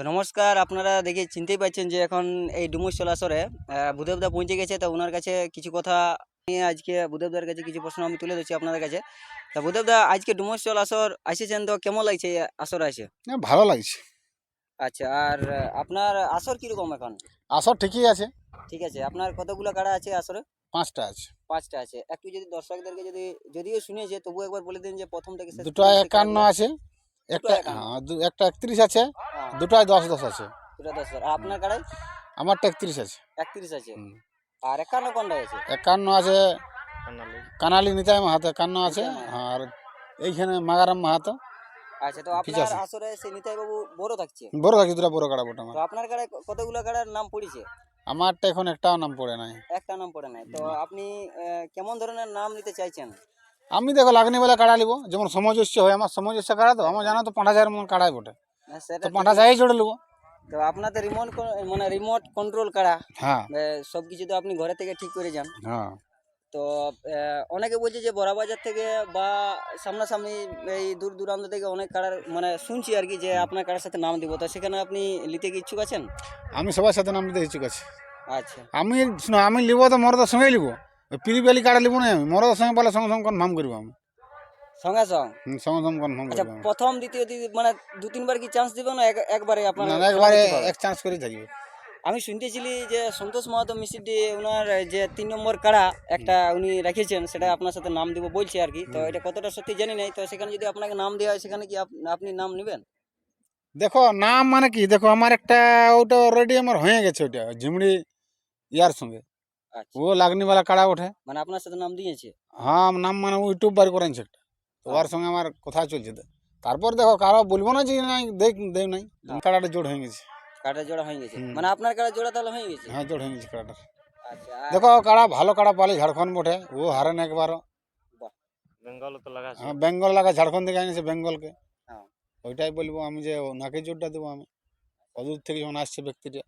তো নমস্কার আপনারা দেখে চিনতেই পাচ্ছেন যে এখন এই ডুমুরশোল আসরে আহ, ভূদেবদা পৌঁছে গেছে। তো ওনার কাছে কিছু কথা নিয়ে আজকে ভূদেবদার কাছে কিছু প্রশ্ন আমি তুলে দিচ্ছি আপনাদের কাছে। তা ভূদেবদা আজকে ডুমুরশোল আসর আসেছেন তো কেমন লাগছে আসর আসে? ভালো লাগছে। আচ্ছা আর আপনার আসর কীরকম এখন? আসর ঠিকই আছে। ঠিক আছে আপনার কতগুলো কাড়া আছে আসরে? পাঁচটা আছে। পাঁচটা আছে। একটু যদি দর্শকদেরকে যদি যদিও শুনেছে তবু একবার বলে দিন যে প্রথম থেকে দুটো একান্ন আছে। একটা। হ্যাঁ একটা একত্রিশ আছে হ্যাঁ, দুটায় দশ দশ আছে। দুটো দশ আর আপনার কাড়াই আমারটা একত্রিশ আছে। একত্রিশ আছে। আর একান্ন কোনটা আছে একান্ন আছে কানালি নিতাই মাহাতো একান্ন আছে আর এইখানে মাগারাম মাহাতো। আচ্ছা তো ঠিক আপনার আছে। আসরে সেই নিতাই বাবু বড় থাকছে? বড় থাকছে দুটা বড় কাড়া বটে আমার। তো আপনার কাড়ায় কতগুলো কাড়ার নাম পড়েছে? আমারটা এখন একটাও নাম পড়ে নাই। একটা নাম পড়ে নাই। তো আপনি কেমন ধরনের নাম নিতে চাইছেন? আমি দেখো লাগনি বলে কাড়া লিব যেমন সমজস্য হয় আমার সমজস্য কাড়া তো আমার জানা তো পাঁচ হাজার মন কাড়াই বটে। তো পাঁচ। হাজারই জোড়ে লিব। তো আপনার তো রিমোট মানে রিমোট কন্ট্রোল কাড়া হ্যাঁ। সব কিছু তো আপনি ঘরে থেকে ঠিক করে যান। হ্যাঁ। তো অনেকে বলছে যে বড়াবাজার থেকে বা সামনাসামনি এই দূর দূরান্ত থেকে অনেক কাড়ার মানে শুনছি আর কি যে আপনার কাড়ার সাথে নাম দিব। তো সেখানে আপনি নিতে কি ইচ্ছুক আছেন? আমি সবার সাথে নাম দিতে ইচ্ছুক আছি। আচ্ছা। আমি শুনো আমি লিব তো মরদের সঙ্গেই লিব। পিলি বেলি কাটা লিব না আমি মরদের সঙ্গে বলে সঙ্গে সঙ্গে কনফার্ম করব আমি সঙ্গে সঙ্গ হুম, সঙ্গে সঙ্গে কনফার্ম আচ্ছা করব আমি। প্রথম দ্বিতীয় তৃতীয় মানে দু তিনবার কি চান্স দিবেন না এক- একবারে আপনার না, না, একবারে এক চান্স করে থাকবে আমি শুনতেছিলি যে সন্তোষ মাহাতো মিস্ত্রি ওনার যে তিন নম্বর কাড়া একটা উনি রেখেছেন সেটা আপনার সাথে নাম দিব বলছে আর কি। তো এটা কতটা সত্যি জানি নাই তো সেখানে যদি আপনাকে নাম দেওয়া হয় সেখানে কি আপ- আপনি নাম নেবেন? দেখো নাম মানে কি? দেখো আমার একটা ওটা অলরেডি আমার হয়ে গেছে ওটা ঝিমড়ি ইয়ার সঙ্গে। ও লাগনিওয়ালা কাড়া ওঠে। মানে আপনার সাথে নাম দিয়েছে? হ্যাঁ নাম মানে ইউটিউব বার করেছে একটা ওর সঙ্গে আমার কথা চলছে। তো। তারপর দেখো কারও বলব না যে নাই দেখ দেব নাই। কাড়াটা জোড় হয়ে গেছে। কাড়া জোড়া হয়ে গেছে। মানে আপনার কাড়া জোড়া তাহলে হয়ে গেছে? হ্যাঁ জোড় হয়ে গেছে কাড়াটা। আচ্ছা দেখো কাড়া ভালো কাড়া পালে ঝাড়খণ্ড বটে। ও হারেন একবারও। বেঙ্গল তো লাগা হ্যাঁ বেঙ্গল লাগা ঝাড়খণ্ড থেকে আনিছে বেঙ্গলকে। হ্যাঁ। ওইটাই বলব আমি যে নাকে জোরটা দেবো আমি। অদূর থেকে যখন আসছে ব্যক্তিটা।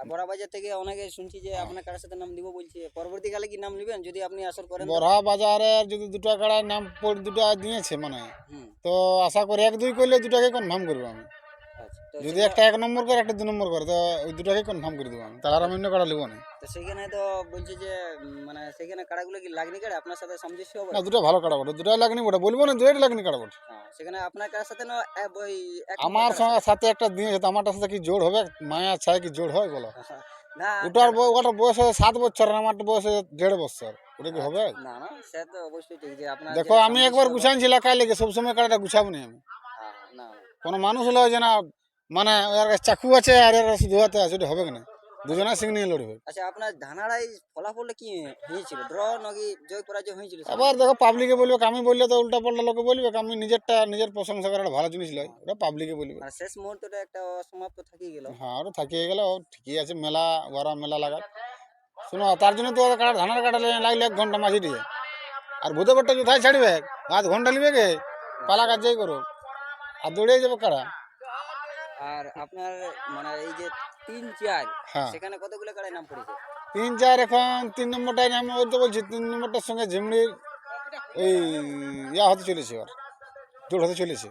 আর বড়াবাজার থেকে অনেকে শুনছি যে আপনার কারোর সাথে নাম দিব বলছে পরবর্তীকালে কি নাম নেবেন? যদি আপনি আসর করেন? বড়া বাজারে যদি দুটা কাড়ার নাম পড় দুটা দিয়েছে মানে তো আশা করি এক দুই করলে দুটাকে কনফার্ম করব আমি। আচ্ছা যদি একটা এক নম্বর করে একটা দু নম্বর করে তো ওই দুটাকে কনফার্ম করে দেবো আমি। তার আমি অন্য কাড়া লিবো না। তো সেখানে তো বলছে যে মানে সেখানে কাড়াগুলো কি লাগনি কাড়া আপনার সাথে সামঞ্জস্য হবে? না দুটা ভালো কাড়া বটে দুটাই লাগনি বটে। বলব না দুইটা লাগনি কাড়া বটে হ্যাঁ, সেখানে আপনার সাথে না ওই আমার সঙ্গে সাথে? একটা দিয়েছে তো আমারটার সাথে কি জোর হবে? মায়া ছায় কি জোর হয় বলো? কাড়া। না ওটার ওটার বয়স হচ্ছে সাত বছর আর আমারটা বয়স হচ্ছে দেড় বছর। ওটা কি হবে? না না সে তো অবশ্যই ঠিক যে আপনার দেখো আমি একবার গুছাইছি এলাকায় লেগে সবসময় কাড়াটা গুছাবো না আমি। হ্যাঁ, না না। কোনো মানুষ হলে যে না মানে কাছে চাকু আছে আর এর কাছে ধোয়াতে আছে ওটা হবে না? দুজনে সিং নিয়ে লড়বে। আচ্ছা আপনার ধানাড়াই ফলাফলটা কি হয়েছিল? ড্র নাকি জয় পরাজয় হয়েছিল? আবার দেখো পাবলিকে বলবে আমি বললে তো উল্টা পাল্টা লোকে বলবে আমি নিজেরটা নিজের প্রশংসা করার ভালো জিনিস লয় ওটা পাবলিকে বলবে। আর শেষ মুহূর্তটা একটা সমাপ্ত থেকেই গেল। হ্যাঁ ওটা থাকিয়ে গেল ঠিকই আছে মেলা ওরা মেলা লাগাত শোনো তার জন্য তো ওরা কাটা ধানের কাটা লাগলে এক ঘণ্টা মাঝি দিয়ে। আর ভূতে ভট্টা কোথায় ছাড়বে? আধ ঘণ্টা নিবে গে পালা কাজ যাই করো আর দৌড়ে যাবে কারা? আর আপনার মানে এই যে তিন চার। হ্যাঁ। সেখানে কতগুলো কাড়াই নাম পড়েছে? তিন চার এখন তিন নম্বরটাই আমি বলতে বলছি তিন নম্বরটার সঙ্গে ঝিমড়ির ওই ইয়া হতে চলেছে এবার জোর হতে চলেছে।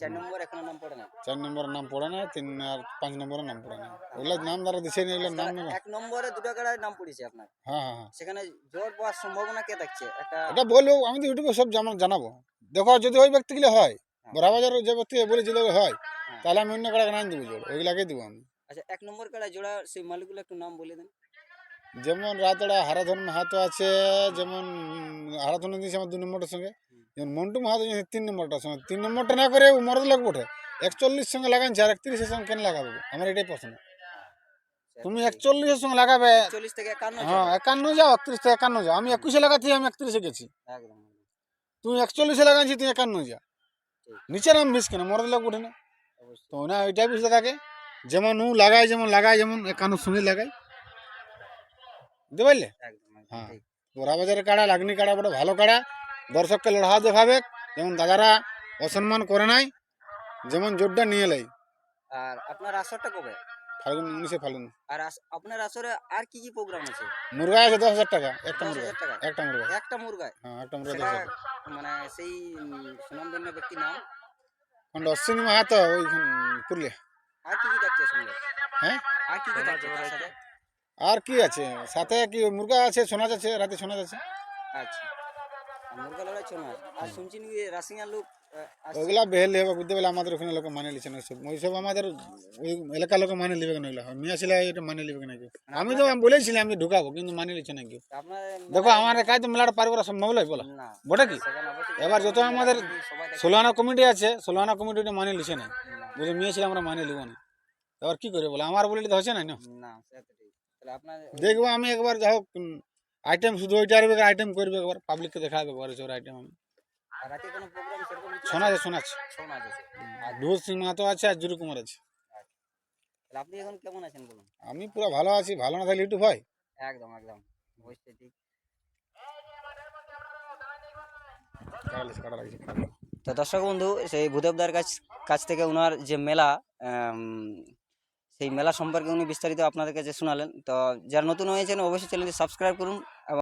চার নম্বর এখনও নাম পড়ে না চার নম্বরের নাম পড়ে না তিন আর পাঁচ নম্বরের নাম পড়ে না ওগুলো নাম দ্বারা দিছে না এগুলোর নাম এক নম্বরে দুটো কাড়াই নাম পড়েছে আপনার? হ্যাঁ হ্যাঁ হ্যাঁ। সেখানে জোর পাওয়ার সম্ভাবনা কে থাকছে? একটা এটা বলব আমি তো ইউটিউবে সব জানাব। দেখো যদি ওই ব্যক্তিগুলো হয় বড়াবাজার যে ব্যক্তি বলে যদি হয় তাহলে আমি অন্য কাড়াকে নাম দেবো জোর ওইগুলাকে দেবো আমি। আচ্ছা এক নম্বর কাড়াই জোড়া সেই মালিকগুলো একটু নাম বলে দেন। যেমন রাতড়া হারাধন মাহাতো আছে যেমন হারাধন দিয়েছে আমার দু নম্বরটার সঙ্গে। যেমন মন্টু মাহাতো তিন নম্বরটার সঙ্গে। তিন নম্বরটা না করে মরদ লাগবো ওঠে একচল্লিশ সঙ্গে লাগাইছে আর একত্রিশের সঙ্গে কেন লাগাবে? আমার এটাই পছন্দ তুমি একচল্লিশের সঙ্গে লাগাবে। হ্যাঁ একান্ন যাও একত্রিশ থেকে একান্ন যাও। আমি একুশে লাগাচ্ছি আমি একত্রিশে গেছি। তুমি একচল্লিশে লাগাইছি তুমি একান্ন যা। নিচে নাম বিষ কেন? মরদ লাগবো ওঠে না? তো না ওইটাই বুঝতে থাকে। যেমন ও লাগায় যেমন লাগায় যেমন একান্ন সঙ্গে লাগাই বুঝতে পারলে হ্যাঁ। ওরা বাজারের কাড়া লাগনি কাড়া বড় ভালো কাড়া দর্শককে লড়া দেখাবে। যেমন দাদারা অসম্মান করে নাই যেমন জোরটা নিয়ে লাই আর আপনার আসরটা কবে? ফাল্গুন উনিশে ফাল্গুন। আর আপনার আসরে আর কি কি প্রোগ্রাম আছে? মুরগা আছে দশ হাজার টাকা। একটা মুরগা। একটা মুরগা। একটা মুরগায়? হ্যাঁ একটা মুরগা মানে সেই সুনামধন্য ব্যক্তির নাম? অশ্বিনী মাহাতো ওইখান পুরুলিয়া। আর কি কি থাকছে সঙ্গে হ্যাঁ? আর কি কি সোনা তার সাথে? আর কি আছে? সাথে কি মুরগা আছে সোনাজ আছে রাতে সোনাজ আছে আচ্ছা। মুরগা লড়াই ছো না? আর শুনছি নাকি রাশিয়ার লোক আহ, আসছে। ওইগুলা বেহেলি হবে বুঝতে পারলে আমাদের ওখানে লোক মানে লিছে না ওইসব ওইসব আমাদের ওই এলাকার লোক মানে লিবে না মিয়া ছিল এটা মানে লিবে না কেউ আমি তো আমি বলেছিলাম আমি ঢুকাবো কিন্তু মানে নিচ্ছে না কেউ দেখো আমার কাজ তো মেলাটা পার করা সম্ভব নয় বলো। বটে কি? এবার যত আমাদের সোলানা কমিটি আছে সোলানা কমিটি মানে লিছে না। বুঝে মেয়ে ছিল আমরা মানে নেব না। এবার কি করে বলে? আমার বলে তো হচ্ছে না না? দেখব আমি একবার যা হোক আইটেম শুধু ওইটা আইটেম করবে একবার পাবলিককে দেখাবে একবার ওই আইটেম আমি। শোনাচ্ছে শোনা আর ধুর সিং মাহাতো আছে আর জুরু কুমার আছে। আপনি এখন কেমন আছেন বলুন? আমি পুরো ভালো আছি ভালো না থাকলে ইউটিউব হয়? একদম একদম। অবশ্যই ঠিক। তো দর্শক বন্ধু সেই ভূদেবদার কাছ কাছ থেকে ওনার যে মেলা সেই মেলা সম্পর্কে উনি বিস্তারিত আপনাদের কাছে শোনালেন, তো যারা নতুন হয়েছেন অবশ্যই চ্যানেলটি সাবস্ক্রাইব করুন এবং